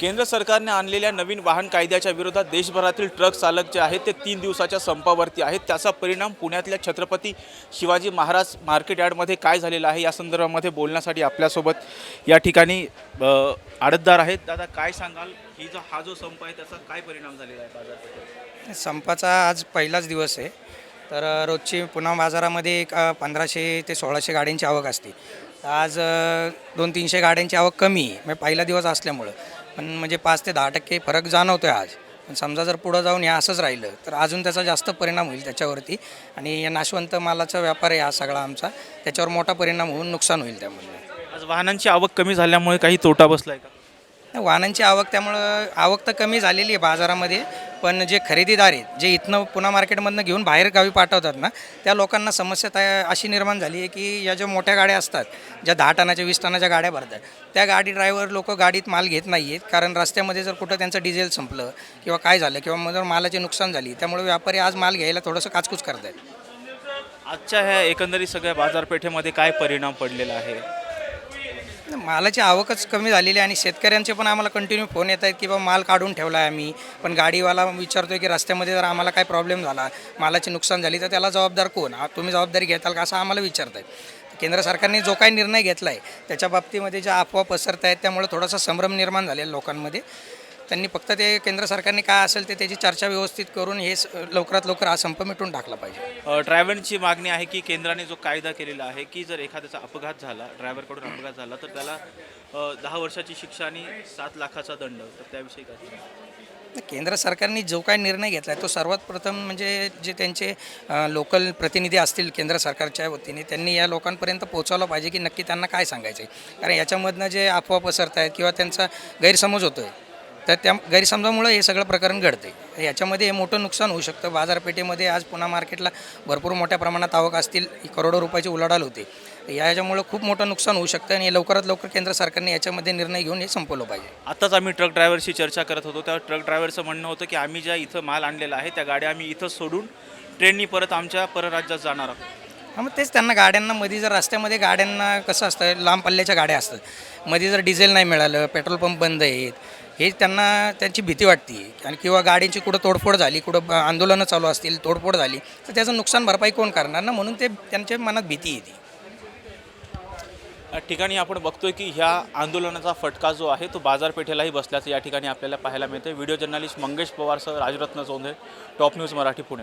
केंद्र सरकारने आणलेल्या नवीन वाहन कायद्याच्या विरोधात देशभरातील ट्रक चालक जे आहेत ते तीन दिवसाच्या संपावरती आहेत. त्याचा परिणाम पुण्यातल्या छत्रपती शिवाजी महाराज मार्केट यार्डमध्ये काय झालेला आहे या संदर्भामध्ये बोलण्यासाठी आपल्यासोबत या ठिकाणी आडतदार आहेत. दादा काय सांगाल? ही जो हा जो संप आहे त्याचा काय परिणाम झालेला आहे बाजारपेठेत? संपाचा आज पहिलाच दिवस आहे. तर रोजची पुन्हा बाजारामध्ये एक पंधराशे ते सोळाशे गाड्यांची आवक असते. आज दोन तीनशे गाड्यांची आवक कमी आहे. म्हणजे पहिला दिवस असल्यामुळं. पण म्हणजे पाच ते दहा टक्के फरक जाणवतो आहे आज. पण समजा जर पुढं जाऊन हे असंच राहिलं तर अजून त्याचा जास्त परिणाम होईल त्याच्यावरती. आणि या नाशवंत मालाचा व्यापार आहे हा सगळा आमचा. त्याच्यावर मोठा परिणाम होऊन नुकसान होईल त्यामुळे आज वाहनांची आवक कमी झाल्यामुळे काही तोटा बसलाय का? वाहनांची आवक त्यामुळं आवक तर कमी झालेली आहे बाजारामध्ये पण जे खरेदीदार आहेत जे इथनं पुन्हा मार्केटमधनं घेऊन बाहेर गावी पाठवतात ना त्या लोकांना समस्या त्या अशी निर्माण झाली आहे की या ज्या मोठ्या गाड्या असतात ज्या दहा टनाच्या वीस टनाच्या गाड्या भरतात त्या गाडी ड्रायव्हर लोक गाडीत माल घेत नाही आहेत कारण रस्त्यामध्ये जर कुठं त्यांचं डिझेल संपलं किंवा काय झालं किंवा मग जर नुकसान झाली त्यामुळे व्यापारी आज माल घ्यायला थोडंसं काचकूच करत आहेत आजच्या ह्या एकंदरीत सगळ्या बाजारपेठेमध्ये काय परिणाम पडलेला आहे? मालाची आवकच कमी झालेली आहे आणि शेतकऱ्यांचे पण आम्हाला कंटिन्यू फोन येत आहेत की बा माल काढून ठेवला आहे आम्ही. पण गाडीवाला विचारतोय की रस्त्यामध्ये जर आम्हाला काय प्रॉब्लेम झाला मालाची नुकसान झाली तर त्याला जबाबदार कोण? तुम्ही जबाबदारी घेताल का असं आम्हाला विचारत आहेत केंद्र सरकारने जो काही निर्णय घेतला आहे त्याच्या बाबतीमध्ये ज्या अफवा पसरत आहेत त्यामुळे थोडासा संभ्रम निर्माण झालेला लोकांमध्ये. त्यांनी फक्त ते केंद्र सरकारने काय असेल ते त्याची चर्चा व्यवस्थित करून हे लवकरात लवकर हा संप मिटून टाकला पाहिजे ड्रायव्हरची मागणी आहे की केंद्राने जो कायदा केलेला आहे की जर एखाद्याचा अपघात झाला ड्रायव्हरकडून अपघात झाला तर त्याला दहा वर्षाची शिक्षा आणि सात लाखाचा दंड तर त्याविषयी काय? केंद्र सरकारने जो काही निर्णय घेतला आहे तो सर्वात प्रथम म्हणजे जे त्यांचे लोकल प्रतिनिधी असतील केंद्र सरकारच्या वतीने त्यांनी या लोकांपर्यंत पोहोचवलं पाहिजे की नक्की त्यांना काय सांगायचं आहे कारण याच्यामधनं जे अफवा पसरत आहेत किंवा त्यांचा गैरसमज होतो आहे तर त्या गैरसमजामुळं हे सगळं प्रकरण घडतं आहे याच्यामध्ये हे मोठं नुकसान होऊ शकतं. बाजारपेठेमध्ये आज पुन्हा मार्केटला भरपूर मोठ्या प्रमाणात आवक असतील. करोडो रुपयाची उलाढाल होते. याच्यामुळं खूप मोठं नुकसान होऊ शकतं आणि लवकरात लवकर केंद्र सरकारने याच्यामध्ये निर्णय घेऊन हे संपवलं पाहिजे. आत्ताच आम्ही ट्रक ड्रायव्हरशी चर्चा करत होतो. त्या ट्रक ड्रायव्हरचं म्हणणं होतं की आम्ही ज्या इथं माल आणलेला आहे त्या गाड्या आम्ही इथं सोडून ट्रेननी परत आमच्या परराज्यात जाणार आहोत. मग तेच त्यांना गाड्यांना मध्ये जर रस्त्यामध्ये गाड्यांना कसं असतं लांब पल्ल्याच्या गाड्या असतात. मध्ये जर डिझेल नाही मिळालं पेट्रोल पंप बंद आहेत हे त्यांना त्यांची भीती वाटते. आणि किंवा गाड्यांची कुठं तोडफोड झाली कुठं आंदोलनं चालू असतील तोडफोड झाली तर त्याचं नुकसान भरपाई कोण करणार ना? म्हणून ते त्यांच्या मनात भीती येते. ठिकाणी आपण बघतोय की ह्या आंदोलनाचा फटका जो आहे तो बाजारपेठेलाही बसल्याचं या ठिकाणी आपल्याला पाहायला मिळते video journalist Mangesh पवारसह Rajratna Chondhe top news Marathi Pune.